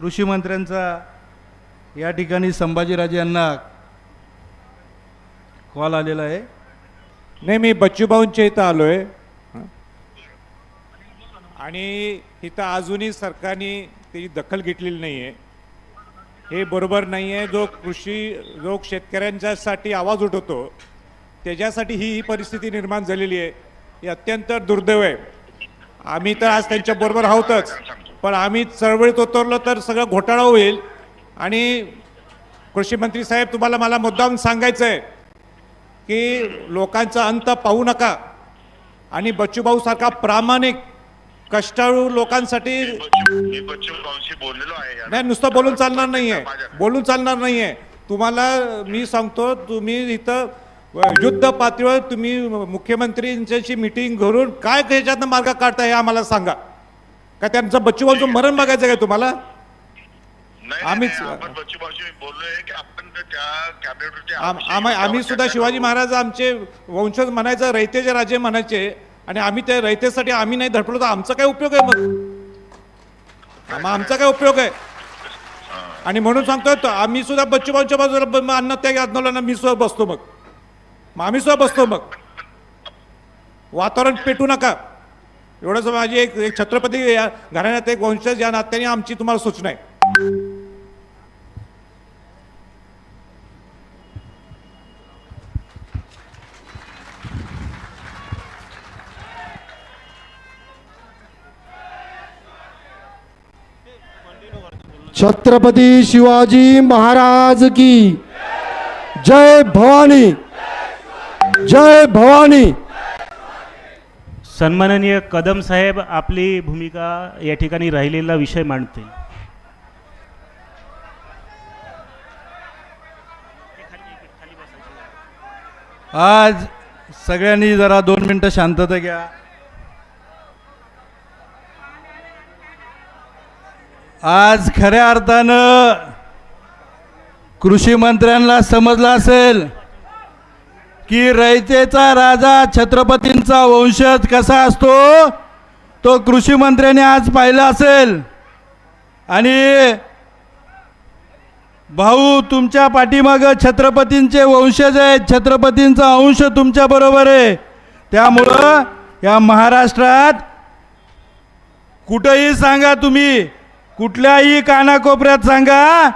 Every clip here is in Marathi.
कृषी मंत्र्यांचा या ठिकाणी संभाजीराजे यांना कॉल आलेला आहे. नाही मी बच्चूभाऊंच्या इथं आलो आहे आणि इथं अजूनही सरकारने त्याची दखल घेतलेली नाही आहे हे बरोबर नाही आहे जो कृषी जो शेतकऱ्यांच्यासाठी आवाज उठवतो त्याच्यासाठी ही ही परिस्थिती निर्माण झालेली आहे. ही अत्यंत दुर्दैव आहे. आम्ही तर आज त्यांच्याबरोबर आहोतच. पण आम्ही चळवळीत उतरलो तर सगळं घोटाळा होईल. आणि कृषी मंत्री साहेब तुम्हाला मला मुद्दाम सांगायचं आहे की लोकांचा अंत पाहू नका. आणि बच्चूभाऊ सारखा प्रामाणिक कष्टाळू लोकांसाठी नाही नुसतं बोलून चालणार नाही आहे बोलून चालणार नाही आहे तुम्हाला मी सांगतो तुम्ही इथं युद्ध पातळीवर तुम्ही मुख्यमंत्र्यांच्याशी मिटिंग घरून काय ह्याच्यातनं मार्ग काढताय हे आम्हाला सांगा. का त्यांचं बच्चूभाऊचं मरण बघायचं काय तुम्हाला? आम्हीच- बच्चू आम्ही सुद्धा. शिवाजी महाराज आमचे वंशज म्हणायचं रयतेचे राजे म्हणायचे आणि आम्ही त्या रयतेसाठी आम्ही नाही धडपडलो तर आमचा काय उपयोग आहे मग? आमचा काय उपयोग आहे? आणि म्हणून सांगतोय तो आम्ही सुद्धा बच्चूभाऊच्या बाजूला अन्नत्याग आंदोलनात मी सुद्धा बसतो मग. मग आम्ही सुद्धा बसतो मग. वातावरण पेटू नका. एवढंच माझी एक एक छत्रपती या घराण्यात एक वंशज या नात्याने आमची तुम्हाला सूचना आहे. छत्रपती शिवाजी महाराज की जय भवानी जय भवानी. सन्माननीय कदम साहेब आपली भूमिका या ठिकाणी राहिलेला विषय मांडतील. आज सगळ्यांनी जरा दोन मिनटं शांतता घ्या. आज खऱ्या अर्थानं कृषी मंत्र्यांना समजलं असेल. की रयतेचा राजा छत्रपतींचा वंशज कसा असतो? तो कृषीमंत्र्यांनी आज पाहिला असेल. आणि भाऊ तुमच्या पाठीमागं छत्रपतींचे वंशज आहेत. छत्रपतींचा अंश तुमच्याबरोबर आहे. त्यामुळं या महाराष्ट्रात कुठंही सांगा तुम्ही. कुठल्याही कानाकोपऱ्यात सांगा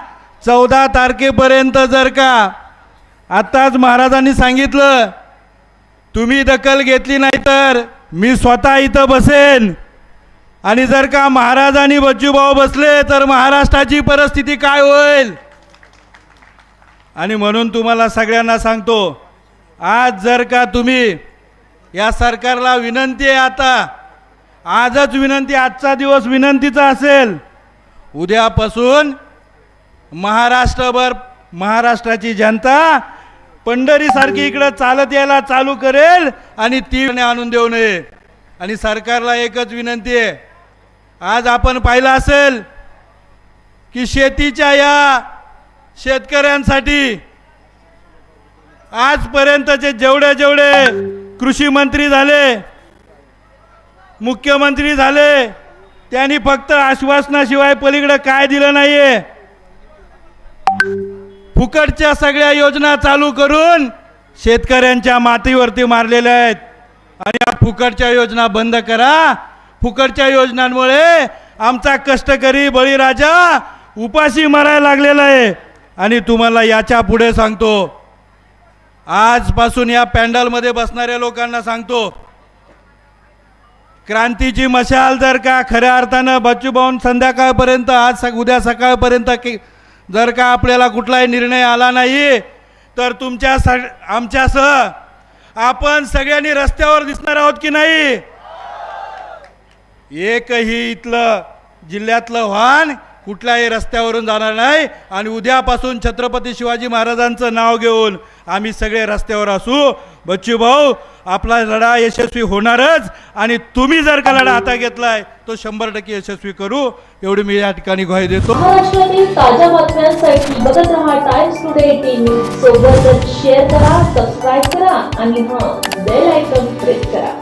चौदा तारखेपर्यंत जर का आत्ताच महाराजांनी सांगितलं तुम्ही दखल घेतली नाही तर मी स्वतः इथं बसेन. आणि जर का महाराज आणि बच्चूभाऊ बसले तर महाराष्ट्राची परिस्थिती काय होईल? आणि म्हणून तुम्हाला सगळ्यांना सांगतो आज जर का तुम्ही या सरकारला विनंती आहे आता आजच विनंती आजचा दिवस विनंतीचा असेल उद्यापासून महाराष्ट्रभर महाराष्ट्राची जनता पंढरी सारखी इकडं चालत यायला चालू करेल आणि ती आणून देऊ नये. आणि सरकारला एकच विनंती आहे. आज आपण पाहिलं असेल की शेतीच्या या शेतकऱ्यांसाठी आजपर्यंतचे जेवढे जेवढे कृषी मंत्री झाले मुख्यमंत्री झाले त्यांनी फक्त आश्वासनाशिवाय पलीकडे काय दिलं नाहीये. फुकटच्या सगळ्या योजना चालू करून शेतकऱ्यांच्या मातीवरती मारलेल्या आहेत. आणि या फुकटच्या योजना बंद करा. फुकटच्या योजनांमुळे आमचा कष्टकरी बळीराजा उपाशी मरायला लागलेला आहे. आणि तुम्हाला याच्यापुढे सांगतो. आजपासून या पॅन्डलमध्ये बसणाऱ्या लोकांना सांगतो. क्रांतीची मशाल जर का खऱ्या अर्थानं बच्चूभाऊन संध्याकाळपर्यंत आज सक उद्या सकाळपर्यंत की जर का आपल्याला कुठलाही निर्णय आला नाही तर तुमच्या स आमच्यासह आपण सगळ्यांनी रस्त्यावर दिसणार आहोत की नाही? एकही इथलं जिल्ह्यातलं वाहन कुठल्याही रस्त्यावरून जाणार नाही आणि उद्यापासून छत्रपती शिवाजी महाराजांचं नाव घेऊन आम्ही सगळे रस्त्यावर असू बच्चू भाऊ आपला लढा यशस्वी होणारच आणि तुम्ही जर का लढा हातात घेतलाय तो शंभर टक्के यशस्वी करू. एवढी मी या ठिकाणी ग्वाही देतो. महाराष्ट्रातील ताज्या बातम्यांसाठी बघत राहा टाइम्स टुडे एटीन न्यूज सोबतच शेअर करा सबस्क्राईब करा आणि हा बेल आयकॉन प्रेस करा.